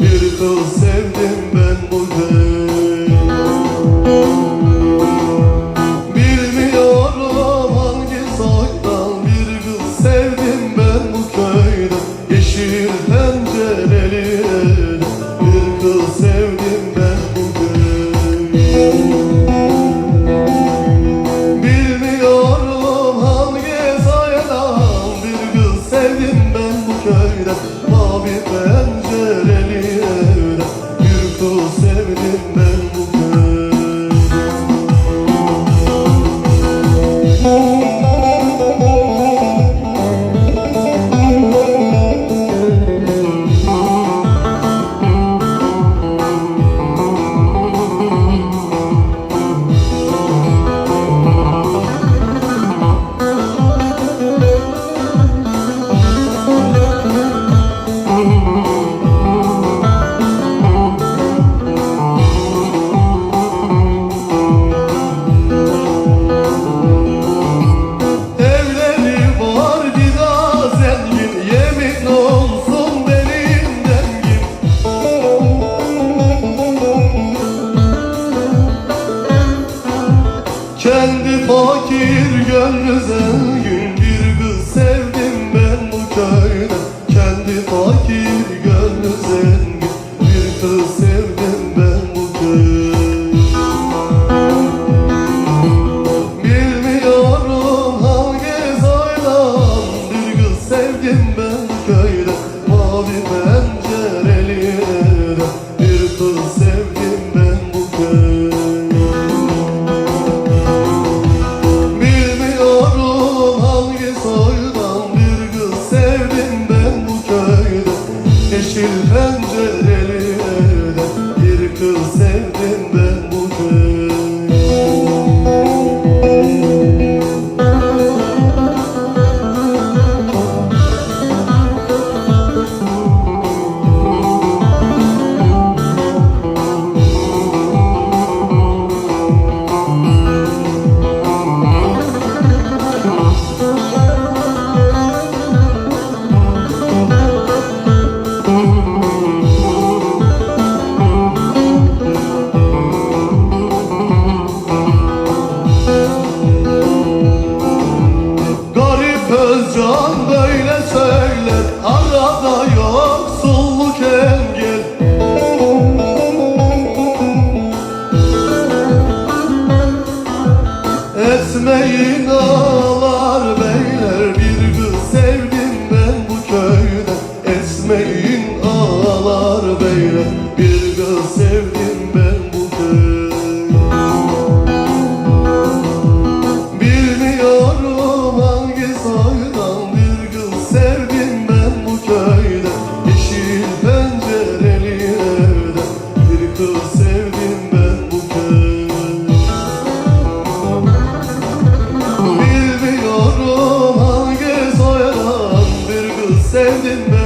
Bir kız sevdim ben bu Bilmiyorum hangi soydan bir kız sevdim ben bu köyde. Yeşil pencereli bir kız sevdim ben bu Bilmiyorum hangi soydan bir kız sevdim ben bu köyde Mavi pencereli Kendi fakir gönlü zengin Bir kız sevdim ben bu köyde. Kendi fakir eller Arada yoksulluk engel. Etmeyin ağır sevdim ben bu kız. Bilmiyorum hangi soydan bir kız sevdim ben.